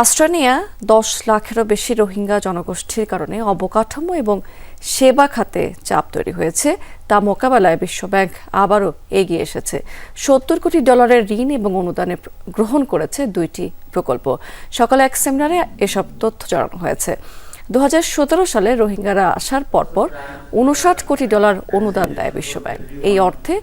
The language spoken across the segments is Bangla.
আস্ট্রেলিয়া দশ লাখেরও বেশি রোহিঙ্গা জনগোষ্ঠীর কারণে অবকাঠামো এবং সেবা খাতে চাপ তৈরি হয়েছে, তা মোকাবেলায় বিশ্বব্যাংক আবারও এগিয়ে এসেছে। সত্তর কোটি ডলারের ঋণ এবং অনুদানে গ্রহণ করেছে দুইটি প্রকল্প। সকালে এক সেমিনারে এসব তথ্য জানানো হয়েছে। দু হাজার সতেরো সালে রোহিঙ্গারা আসার পরপর উনষাট কোটি ডলার অনুদান দেয় বিশ্বব্যাংক। এই অর্থে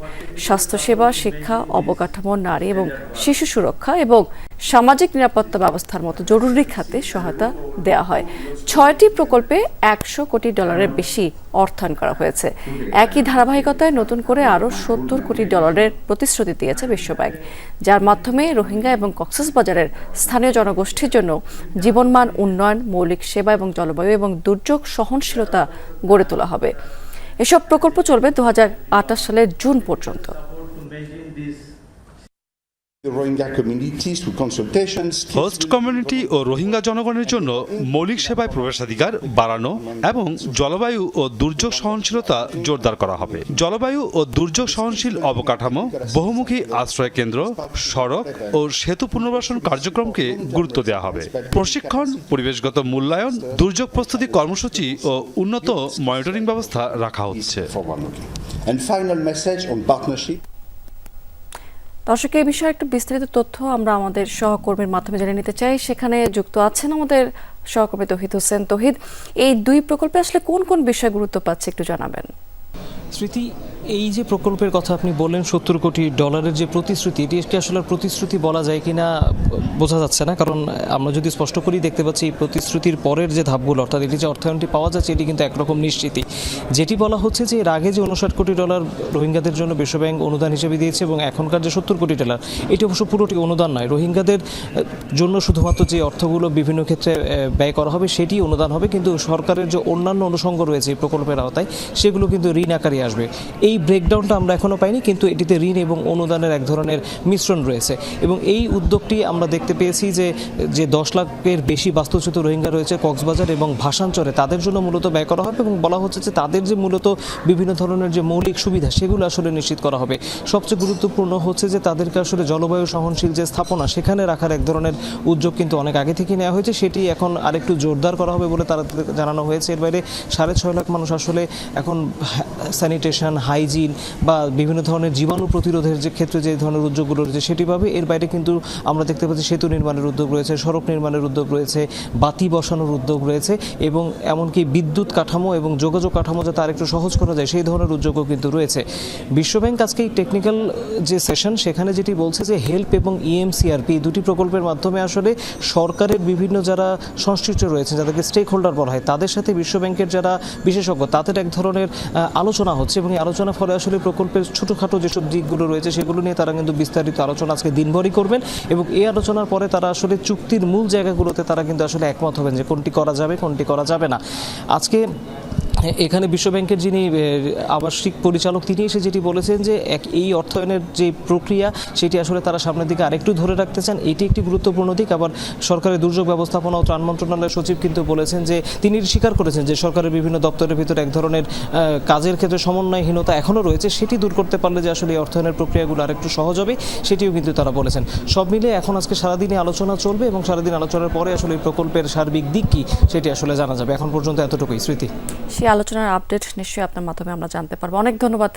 স্বাস্থ্যসেবা, শিক্ষা, অবকাঠামো, নারী এবং শিশু সুরক্ষা এবং সামাজিক নিরাপত্তা ব্যবস্থার মতো জরুরি খাতে সহায়তা দেওয়া হয়। ছয়টি প্রকল্পে একশো কোটি ডলারের বেশি অর্থায়ন করা হয়েছে। একই ধারাবাহিকতায় নতুন করে আরও সত্তর কোটি ডলারের প্রতিশ্রুতি দিয়েছে বিশ্বব্যাংক, যার মাধ্যমে রোহিঙ্গা এবং কক্সবাজারের স্থানীয় জনগোষ্ঠীর জন্য জীবনমান উন্নয়ন, মৌলিক সেবা এবং জলবায়ু এবং দুর্যোগ সহনশীলতা গড়ে তোলা হবে। এসব প্রকল্প চলবে দু হাজার আঠাশ সালের জুন পর্যন্ত। হোস্ট কমিউনিটি ও রোহিঙ্গা জনগণের জন্য মৌলিক সেবায় প্রবেশাধিকার বাড়ানো এবং জলবায়ু ও দুর্যোগ সহনশীলতা জোরদার করা হবে। জলবায়ু ও দুর্যোগ সহনশীল অবকাঠামো বহুমুখী আশ্রয় কেন্দ্র সড়ক ও সেতু পুনর্বাসন কার্যক্রমকে গুরুত্ব দেওয়া হবে। প্রশিক্ষণ পরিবেশগত মূল্যায়ন দুর্যোগ প্রস্তুতি কর্মসূচি ও উন্নত মনিটরিং ব্যবস্থা রাখা হচ্ছে। দর্শক, এই বিষয়ে একটু বিস্তারিত তথ্য আমরা আমাদের সহকর্মীর মাধ্যমে জেনে নিতে চাই। সেখানে যুক্ত আছেন আমাদের সহকর্মী তহিদ হোসেন। তহিদ, এই দুই প্রকল্পে আসলে কোন কোন বিষয় গুরুত্ব পাচ্ছে একটু জানাবেন? স্মৃতি, এই যে প্রকল্পের কথা আপনি বললেন, সত্তর কোটি ডলারের যে প্রতিশ্রুতি, এটি কি আসলে প্রতিশ্রুতি বলা যায় কিনা বোঝা যাচ্ছে না। কারণ আমরা যদি স্পষ্ট করেই দেখতে পাচ্ছি এই প্রতিশ্রুতির পরের যে ধাপগুলো, অর্থাৎ এটি যে অর্থায়নটি পাওয়া যাচ্ছে, এটি কিন্তু একরকম নিশ্চিতই। যেটি বলা হচ্ছে যে, এর আগে যে উনষাট কোটি ডলার রোহিঙ্গাদের জন্য বিশ্বব্যাংক অনুদান হিসেবে দিয়েছে এবং এখনকার যে সত্তর কোটি ডলার, এটি অবশ্য পুরোটি অনুদান নয়। রোহিঙ্গাদের জন্য শুধুমাত্র যে অর্থগুলো বিভিন্ন ক্ষেত্রে ব্যয় করা হবে সেটি অনুদান হবে। কিন্তু সরকারের যে অন্যান্য অনুষঙ্গ রয়েছে এই প্রকল্পের আওতায়, সেগুলো কিন্তু ঋণ আকারে আসবে। এই ব্রেকডাউনটা আমরা এখনও পাইনি, কিন্তু এটিতে ঋণ এবং অনুদানের এক ধরনের মিশ্রণ রয়েছে। এবং এই উদ্যোগটি আমরা দেখতে পেয়েছি যে যে দশ লাখের বেশি বাস্তুচ্যুত রোহিঙ্গা রয়েছে কক্সবাজার এবং ভাষাঞ্চরে তাদের জন্য মূলত ব্যয় করা হবে এবং বলা হচ্ছে যে, তাদের যে মূলত বিভিন্ন ধরনের যে মৌলিক সুবিধা, সেগুলো আসলে নিশ্চিত করা হবে। সবচেয়ে গুরুত্বপূর্ণ হচ্ছে যে, তাদেরকে আসলে জলবায়ু সহনশীল যে স্থাপনা, সেখানে রাখার এক ধরনের উদ্যোগ কিন্তু অনেক আগে থেকে নেওয়া হয়েছে। সেটি এখন আরেকটু জোরদার করা হবে বলে তারা জানানো হয়েছে। এর বাইরে সাড়ে ছয় লাখ মানুষ আসলে এখন স্যানিটেশন হাইজিন বা বিভিন্ন ধরনের জীবাণু প্রতিরোধের যে ক্ষেত্রে যে ধরনের উদ্যোগগুলো রয়েছে সেটি পাবে। এর বাইরে কিন্তু আমরা দেখতে পাচ্ছি সেতু নির্মাণের উদ্যোগ রয়েছে, সড়ক নির্মাণের উদ্যোগ রয়েছে, বাতি বসানোর উদ্যোগ রয়েছে এবং এমনকি বিদ্যুৎ কাঠামো এবং যোগাযোগ কাঠামো যাতে আরেকটু সহজ করা যায় সেই ধরনের উদ্যোগও কিন্তু রয়েছে। বিশ্বব্যাংক আজকে এই টেকনিক্যাল যে সেশন সেখানে যেটি বলছে যে হেল্প এবং E ইএমসিআরপি দুটি প্রকল্পের মাধ্যমে আসলে সরকারের বিভিন্ন যারা সংশ্লিষ্ট রয়েছে যাদেরকে স্টেক হোল্ডার বলা হয়, তাদের সাথে বিশ্বব্যাংকের যারা বিশেষজ্ঞ, তাদের এক ধরনের আলোচনা হচ্ছে এবং এই আলোচনার ফলে আসলে প্রকল্পের ছোটোখাটো যেসব দিকগুলো রয়েছে সেগুলো নিয়ে তারা কিন্তু বিস্তারিত আলোচনা আজকে দিনভরই করবেন এবং এই আলোচনার পরে তারা আসলে চুক্তির মূল জায়গাগুলোতে তারা কিন্তু আসলে একমত হবেন যে কোনটি করা যাবে, কোনটি করা যাবে না। আজকে এখানে বিশ্বব্যাংকের যিনি আবাসিক পরিচালক, তিনি এসে যেটি বলেছেন যে, এক, এই অর্থায়নের যে প্রক্রিয়া, সেটি আসলে তারা সামনের দিকে আরেকটু ধরে রাখতে চান। এটি একটি গুরুত্বপূর্ণ দিক। আবার সরকারের দুর্যোগ ব্যবস্থাপনা ও ত্রাণ মন্ত্রণালয়ের সচিব কিন্তু বলেছেন যে, তিনি স্বীকার করেছেন যে, সরকারের বিভিন্ন দপ্তরের ভিতরে এক ধরনের কাজের ক্ষেত্রে সমন্বয়হীনতা এখনও রয়েছে। সেটি দূর করতে পারলে যে আসলে এই অর্থায়নের প্রক্রিয়াগুলো আরেকটু সহজ হবে, সেটিও কিন্তু তারা বলেছেন। সব মিলে এখন আজকে সারাদিনে আলোচনা চলবে এবং সারাদিন আলোচনার পরে আসলে এই প্রকল্পের সার্বিক দিক কী, সেটি আসলে জানা যাবে। এখন পর্যন্ত এতটুকুই। স্মৃতি। আলোচনার আপডেট নিশ্চয়ই আপনার মাধ্যমে আমরা জানতে পারব। অনেক ধন্যবাদ।